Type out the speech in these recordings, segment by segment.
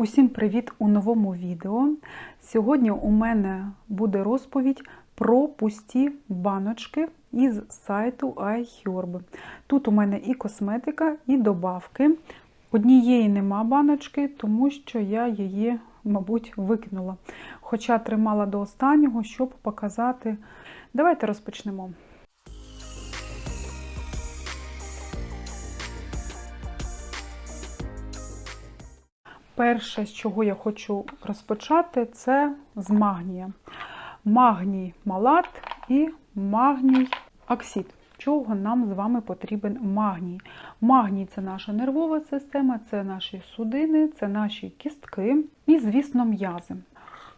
Усім привіт у новому відео. Сьогодні у мене буде розповідь про пусті баночки із сайту iHerb. Тут у мене і косметика, і добавки. Однієї нема баночки, тому що я її, мабуть, викинула. Хоча тримала до останнього, щоб показати. Давайте розпочнемо. Перше, з чого я хочу розпочати, це з магнія. Магній малат і магній оксид. Чого нам з вами потрібен магній? Магній це наша нервова система, це наші судини, це наші кістки і, звісно, м'язи.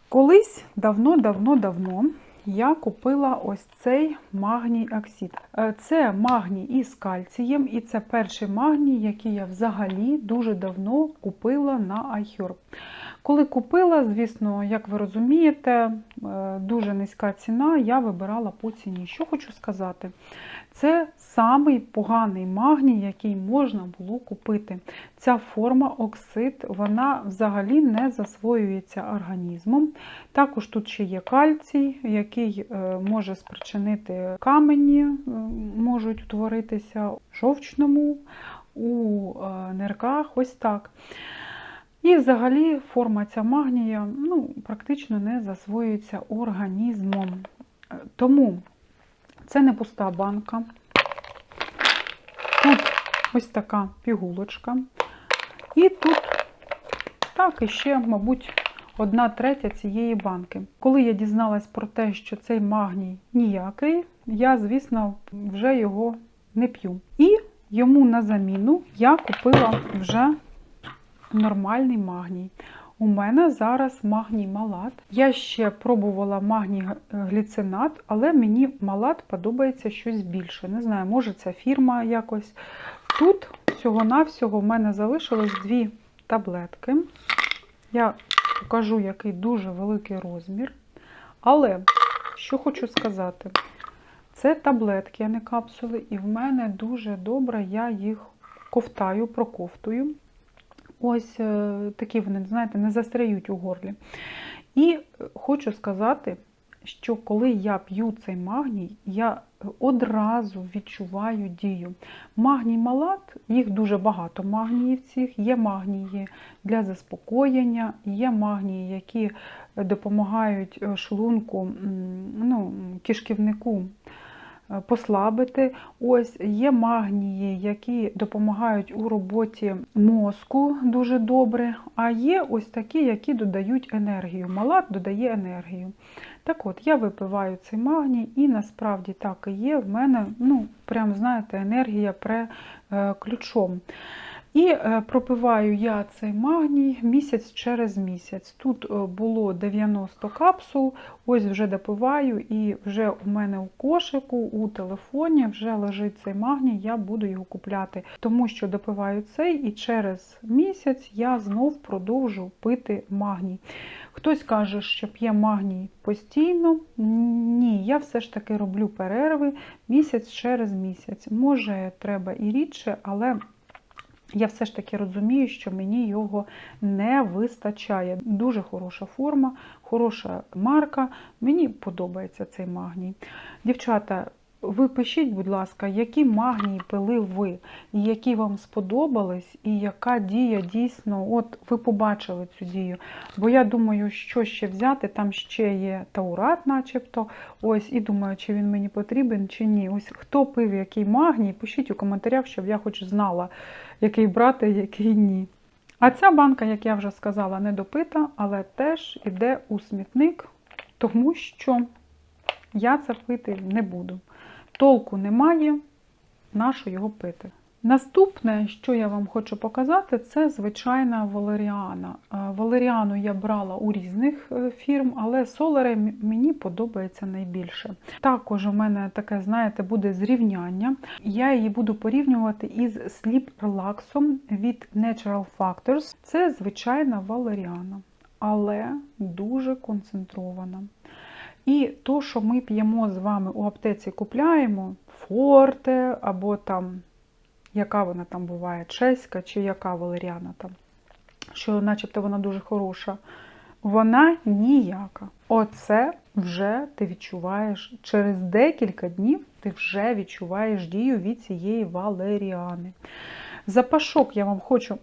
Колись давно-давно-давно я купила ось цей магній оксид. Е, Це магній із кальцієм, і це перший магній, який я взагалі дуже давно купила на iHerb. Коли купила, звісно, як ви розумієте, е, дуже низька ціна, я вибирала по ціні. Що хочу сказати, це самий поганий магній, який можна було купити. Ця форма оксид, вона взагалі не засвоюється організмом. Також тут ще є кальцій, який е, може спричинити камені, е, можуть утворитися в жовчному, у нирках, ось так. І взагалі форма ця магнія ну, практично не засвоюється організмом. Тому це не пуста банка. Ось така пігулочка. І тут так, і ще, мабуть, одна третя цієї банки. Коли я дізналась про те, що цей магній ніякий, я, звісно, вже його не п'ю. І йому на заміну я купила вже нормальний магній. У мене зараз магній малат. Я ще пробувала магній гліцинат, але мені малат подобається щось більше. Не знаю, може це фірма якось. Тут всього-навсього в мене залишилось дві таблетки. Я покажу, який дуже великий розмір. Але, що хочу сказати, це таблетки, а не капсули, і в мене дуже добре, я їх ковтаю, проковтую. Ось е, такі вони, знаєте, не застряють у горлі. І хочу сказати, що коли я п'ю цей магній, я одразу відчуваю дію. Магній малат, їх дуже багато магніїв цих, є магнії для заспокоєння, є магнії, які допомагають шлунку, ну, кишківнику послабити. Ось є магнії, які допомагають у роботі мозку дуже добре. А є ось такі, які додають енергію. Малат додає енергію. Так от, я випиваю цей магній, і насправді так і є. В мене, ну, прям, знаєте, енергія пре ключом. І е, пропиваю я цей магній місяць через місяць. Тут е, було 90 капсул, ось вже допиваю, і вже у мене у кошику, у телефоні вже лежить цей магній, я буду його купляти, тому що допиваю цей, і через місяць я знов продовжу пити магній. Хтось каже, що п'є магній постійно. Ні, я все ж таки роблю перерви місяць через місяць. Може, треба і рідше, але. Я все ж таки розумію, що мені його не вистачає. Дуже хороша форма, хороша марка. Мені подобається цей магній. Дівчата, ви пишіть, будь ласка, які магнії пили ви, і які вам сподобались, і яка дія дійсно, от ви побачили цю дію. Бо я думаю, що ще взяти, там ще є таурат, начебто. Ось, і думаю, чи він мені потрібен, чи ні. Ось хто пив який магній, пишіть у коментарях, щоб я хоч знала, який брати, який ні. А ця банка, як я вже сказала, не допита, але теж іде у смітник, тому що я це пити не буду толку немає, нащо його пити. Наступне, що я вам хочу показати, це звичайна валеріана. Валеріану я брала у різних е, фірм, але солари мені подобається найбільше. Також у мене таке, знаєте, буде зрівняння. Я її буду порівнювати із Sleep Relax від Natural Factors. Це звичайна валеріана, але дуже концентрована. І то, що ми п'ємо з вами у аптеці, купляємо форте, або там, яка вона там буває, чеська чи яка валеріана там. що начебто вона дуже хороша. Вона ніяка. Оце вже ти відчуваєш через декілька днів ти вже відчуваєш дію від цієї валеріани. Запашок я вам хочу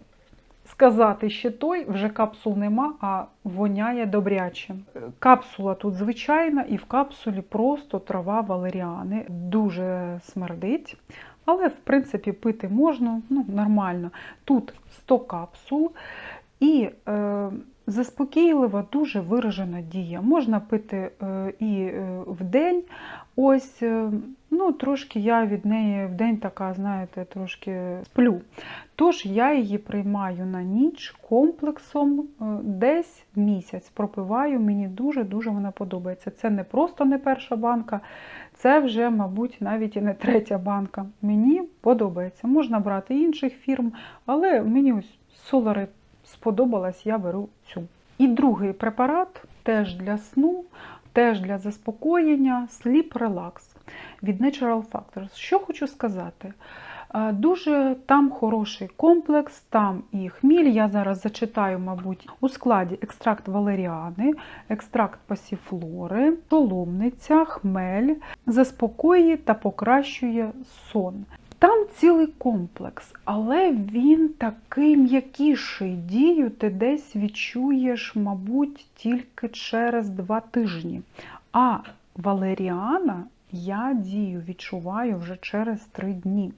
сказати ще той, вже капсул нема, а воняє добряче. Капсула тут звичайна, і в капсулі просто трава валеріани. Дуже смердить. Але, в принципі, пити можна ну, нормально. Тут 100 капсул. І е, заспокійлива, дуже виражена дія. Можна пити е, і е, в день. Ось, е, ну, трошки я від неї в день така, знаєте, трошки сплю. Тож я її приймаю на ніч комплексом е, десь місяць. Пропиваю, мені дуже-дуже вона подобається. Це не просто не перша банка, це вже, мабуть, навіть і не третя банка. Мені подобається. Можна брати інших фірм, але мені ось Солари сподобалась, я беру цю. І другий препарат теж для сну, теж для заспокоєння Sleep Relax від Natural Factors. Що хочу сказати? Дуже там хороший комплекс, там і хміль. Я зараз зачитаю, мабуть, у складі екстракт валеріани, екстракт пасіфлори, соломниця, хмель, заспокоює та покращує сон. Там цілий комплекс, але він такий м'якіший. Дію ти десь відчуєш, мабуть, тільки через два тижні. А валеріана я дію відчуваю вже через три дні.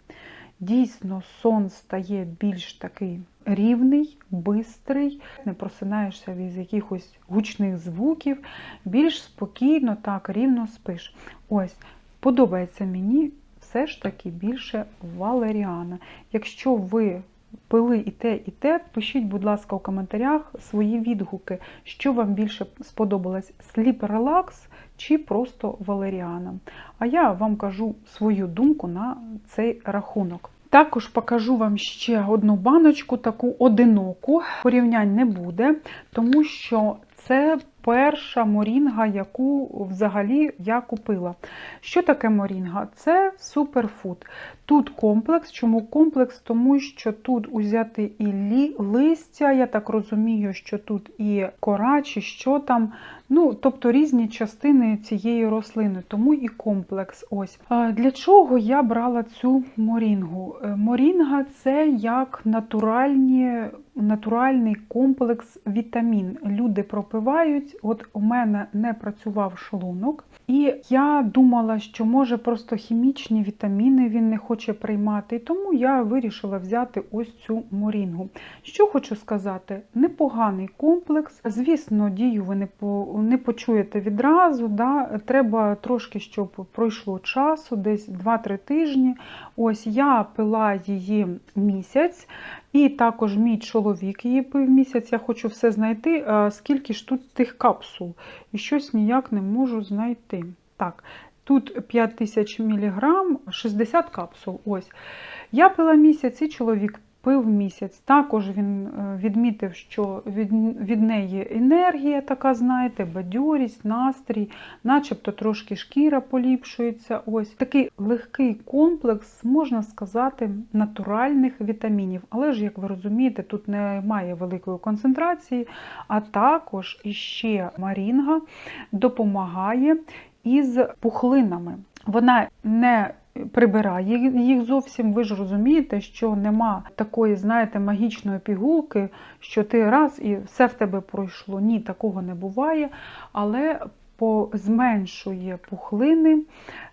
Дійсно, сон стає більш такий рівний, бистрий, не просинаєшся від якихось гучних звуків, більш спокійно, так, рівно спиш. Ось, подобається мені все ж таки більше валеріана. Якщо ви пили і те, і те, пишіть, будь ласка, у коментарях свої відгуки, що вам більше сподобалось Sleep Relax чи просто валеріана. А я вам кажу свою думку на цей рахунок. Також покажу вам ще одну баночку, таку одиноку. Порівнянь не буде, тому що це перша морінга, яку взагалі я купила. Що таке морінга? Це суперфуд. Тут комплекс. Чому комплекс? Тому що тут узяти і листя, я так розумію, що тут і кора, чи що там. Ну, тобто різні частини цієї рослини, тому і комплекс. Ось. Для чого я брала цю морінгу? Е, Морінга це як натуральні, натуральний комплекс вітамін. Люди пропивають. От у мене не працював шлунок, і я думала, що може просто хімічні вітаміни він не хоче приймати. Тому я вирішила взяти ось цю морінгу. Що хочу сказати, непоганий комплекс. Звісно, дію ви не по не почуєте відразу. Да? Треба трошки, щоб пройшло часу, десь 2-3 тижні. Ось я пила її місяць, і також мій чоловік її пив місяць. Я хочу все знайти, скільки ж тут тих капсул. І щось ніяк не можу знайти. Так, тут 5000 мг, 60 капсул. Ось. Я пила місяць, і чоловік пив місяць. Також він е, відмітив, що від, від неї енергія така, знаєте, бадьорість, настрій, начебто трошки шкіра поліпшується. Ось такий легкий комплекс, можна сказати, натуральних вітамінів. Але ж, як ви розумієте, тут немає великої концентрації, а також іще марінга допомагає із пухлинами. Вона не прибирає їх зовсім. Ви ж розумієте, що нема такої, знаєте, магічної пігулки, що ти раз і все в тебе пройшло. Ні, такого не буває. Але зменшує пухлини,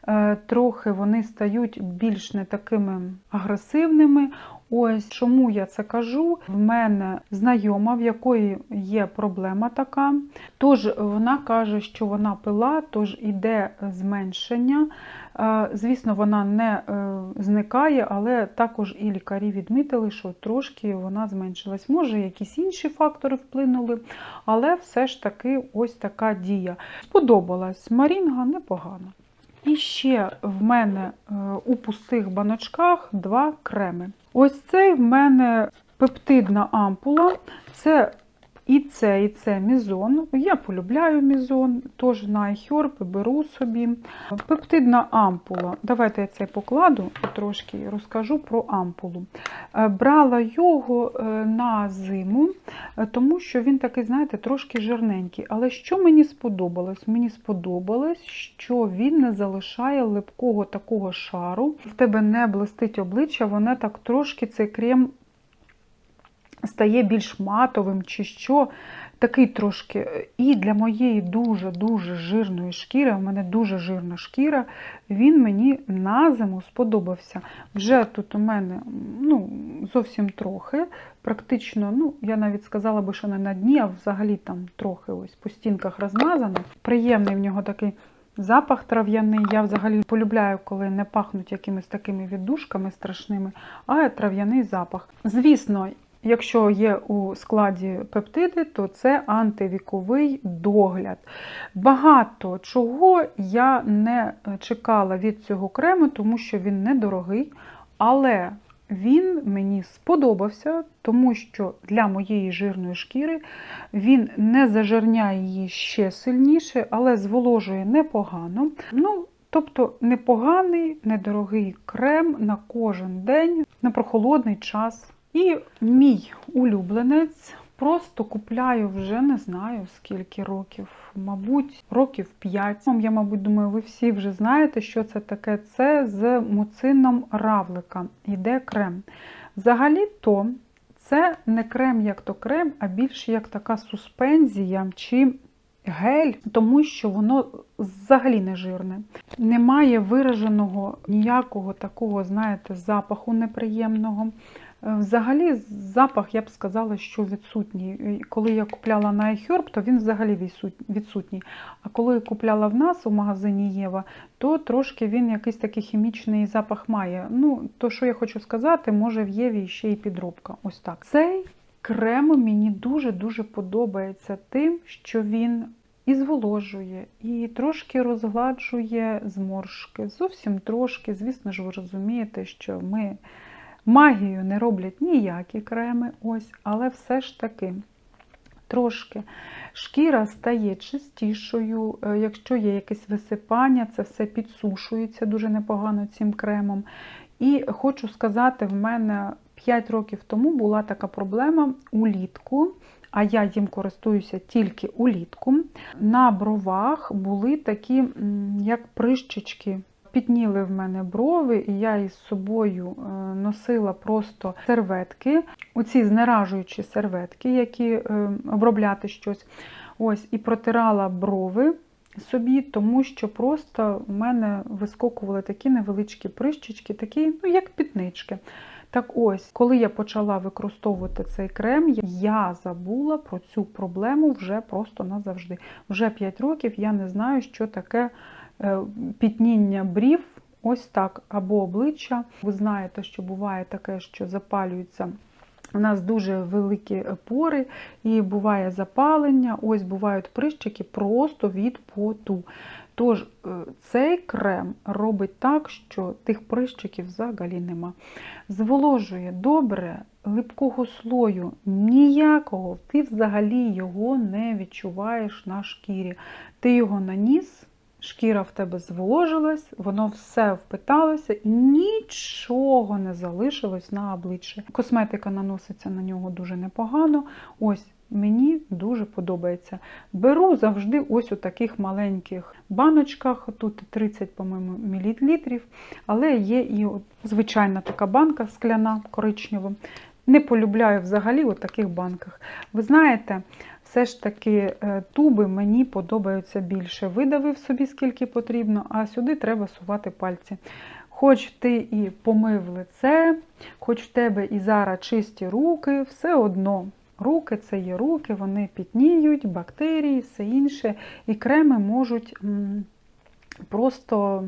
е, трохи вони стають більш не такими агресивними. Ось чому я це кажу. В мене знайома, в якої є проблема така. Тож вона каже, що вона пила, тож іде зменшення. Звісно, вона не е, зникає, але також і лікарі відмітили, що трошки вона зменшилась. Може, якісь інші фактори вплинули, але все ж таки ось така дія. Сподобалась Марінга непогано. І ще в мене е, у пустих баночках два креми. Ось цей в мене пептидна ампула. Це І це, і це мізон. Я полюбляю мізон, теж на iHerb беру собі. Пептидна ампула. Давайте я це покладу і трошки розкажу про ампулу. Е, Брала його е, на зиму, е, тому що він такий, знаєте, трошки жирненький. Але що мені сподобалось? Мені сподобалось, що він не залишає липкого такого шару. В тебе не блистить обличчя, воно так трошки цей крем стає більш матовим чи що. Такий трошки. І для моєї дуже-дуже жирної шкіри, у мене дуже жирна шкіра, він мені на зиму сподобався. Вже тут у мене ну, зовсім трохи. Практично, ну, я навіть сказала би, що не на дні, а взагалі там трохи ось по стінках розмазано. Приємний в нього такий запах трав'яний. Я взагалі полюбляю, коли не пахнуть якимись такими віддушками страшними, а трав'яний запах. Звісно, Якщо є у складі пептиди, то це антивіковий догляд. Багато чого я не чекала від цього крему, тому що він недорогий, але він мені сподобався, тому що для моєї жирної шкіри він не зажирняє її ще сильніше, але зволожує непогано. Ну, Тобто непоганий, недорогий крем на кожен день, на прохолодний час. І мій улюбленець просто купляю вже не знаю скільки років, мабуть, років 5. Я, мабуть, думаю, ви всі вже знаєте, що це таке. Це з муцином равлика. Йде крем. Взагалі-то це не крем як то крем, а більше як така суспензія чи гель, тому що воно взагалі не жирне. Немає вираженого ніякого такого, знаєте, запаху неприємного. Е, Взагалі, запах, я б сказала, що відсутній. Коли я купляла на iHerb, то він взагалі відсутній. А коли я купляла в нас у магазині Єва, то трошки він якийсь такий хімічний запах має. Ну, то, що я хочу сказати, може в Єві ще й підробка. Ось так. Цей крем мені дуже-дуже подобається тим, що він і зволожує, і трошки розгладжує зморшки. Зовсім трошки, звісно ж, ви розумієте, що ми. Магію не роблять ніякі креми, ось, але все ж таки трошки шкіра стає чистішою, е, якщо є якесь висипання, це все підсушується дуже непогано цим кремом. І хочу сказати, в мене 5 років тому була така проблема улітку, а я їм користуюся тільки улітку. На бровах були такі, як прищечки Підніли в мене брови, і я із собою е, носила просто серветки, оці знеражуючі серветки, які е, обробляти щось. Ось, І протирала брови собі, тому що просто в мене вискокували такі невеличкі прищечки, такі, ну, як пітнички. Так ось, коли я почала використовувати цей крем, я забула про цю проблему вже просто назавжди. Вже 5 років я не знаю, що таке. Е, пітніння брів, ось так, або обличчя. Ви знаєте, що буває таке, що запалюється. У нас дуже великі пори, і буває запалення, ось бувають прищики просто від поту. Тож, е, цей крем робить так, що тих прищиків взагалі нема. Зволожує добре, липкого слою ніякого, ти взагалі його не відчуваєш на шкірі. Ти його наніс шкіра в тебе зволожилась, воно все впиталося і нічого не залишилось на обличчі. Косметика наноситься на нього дуже непогано. Ось Мені дуже подобається. Беру завжди ось у таких маленьких баночках, тут 30, по-моєму, мілілітрів, але є і звичайна така банка скляна коричнева. Не полюбляю взагалі у таких банках. Ви знаєте, все ж таки е, туби мені подобаються більше. Видавив собі, скільки потрібно, а сюди треба сувати пальці. Хоч ти і помив лице, хоч в тебе і зараз чисті руки, все одно. Руки це є руки, вони пітніють, бактерії, все інше. І креми можуть просто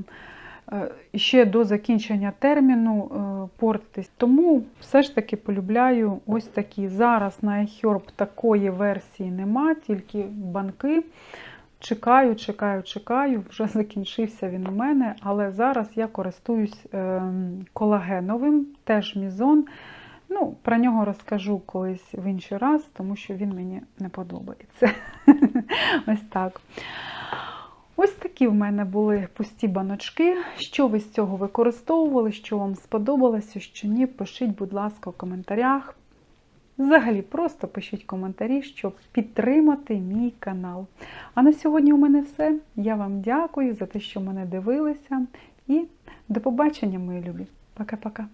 ще до закінчення терміну е, портитись. Тому все ж таки полюбляю ось такі. Зараз на iHerb такої версії нема, тільки банки. Чекаю, чекаю, чекаю, вже закінчився він у мене, але зараз я користуюсь ем, колагеновим, теж мізон. Ну, про нього розкажу колись в інший раз, тому що він мені не подобається. Ось так. Ось такі в мене були пусті баночки. Що ви з цього використовували, що вам сподобалося, що ні, пишіть, будь ласка, у коментарях. Взагалі, просто пишіть коментарі, щоб підтримати мій канал. А на сьогодні у мене все. Я вам дякую за те, що мене дивилися. І до побачення, мої любі. Пока-пока.